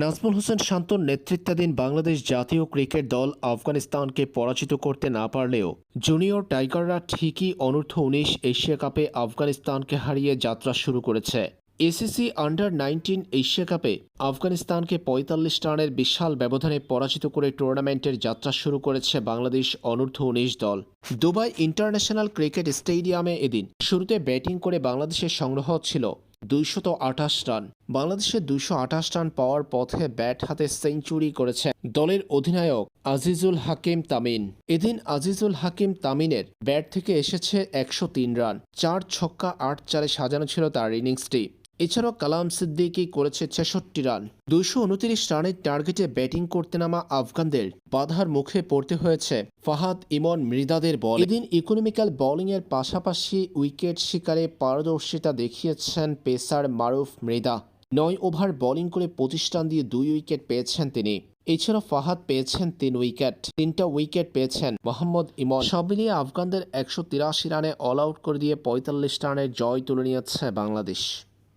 নাজমুল হোসেন শান্তর নেতৃত্বাধীন বাংলাদেশ জাতীয় ক্রিকেট দল আফগানিস্তানকে পরাজিত করতে না পারলেও জুনিয়র টাইগাররা ঠিকই অনূর্ধ্ব উনিশ এশিয়া কাপে আফগানিস্তানকে হারিয়ে যাত্রা শুরু করেছে। এসিসি আন্ডার নাইনটিন এশিয়া কাপে আফগানিস্তানকে পঁয়তাল্লিশ রানের বিশাল ব্যবধানে পরাজিত করে টুর্নামেন্টের যাত্রা শুরু করেছে বাংলাদেশ অনূর্ধ্ব উনিশ দল। দুবাই ইন্টারন্যাশনাল ক্রিকেট স্টেডিয়ামে এদিন শুরুতে ব্যাটিং করে বাংলাদেশের সংগ্রহ ছিল দুইশত আঠাশ রান। বাংলাদেশের দুইশো আঠাশ রান পাওয়ার পথে ব্যাট হাতে সেঞ্চুরি করেছে দলের অধিনায়ক আজিজুল হাকিম তামিন এদিন আজিজুল হাকিম তামিনের ব্যাট থেকে এসেছে একশো তিন রান, চার ছক্কা আট চারে সাজানো ছিল তার ইনিংসটি। এছাড়াও কালাম সিদ্দিকি করেছে ছেষট্টি রান। দুইশো উনত্রিশ রানের টার্গেটে ব্যাটিং করতে নামা আফগানদের বাধার মুখে পড়তে হয়েছে ফাহাদ ইমন মৃদাদের বল। এদিন ইকোনমিক্যাল বোলিংয়ের পাশাপাশি উইকেট শিকারে পারদর্শিতা দেখিয়েছেন পেসার মারুফ মৃদা। নয় ওভার বোলিং করে রান দিয়ে দুই উইকেট পেয়েছেন তিনি। এছাড়া ফাহাদ পেয়েছেন তিন উইকেট। তিনটা উইকেট পেয়েছেন মোহাম্মদ ইমন। সব মিলিয়ে আফগানদের একশো তিরাশি রানে অল আউট করে দিয়ে পঁয়তাল্লিশ রানের জয় তুলে নিয়েছে বাংলাদেশ।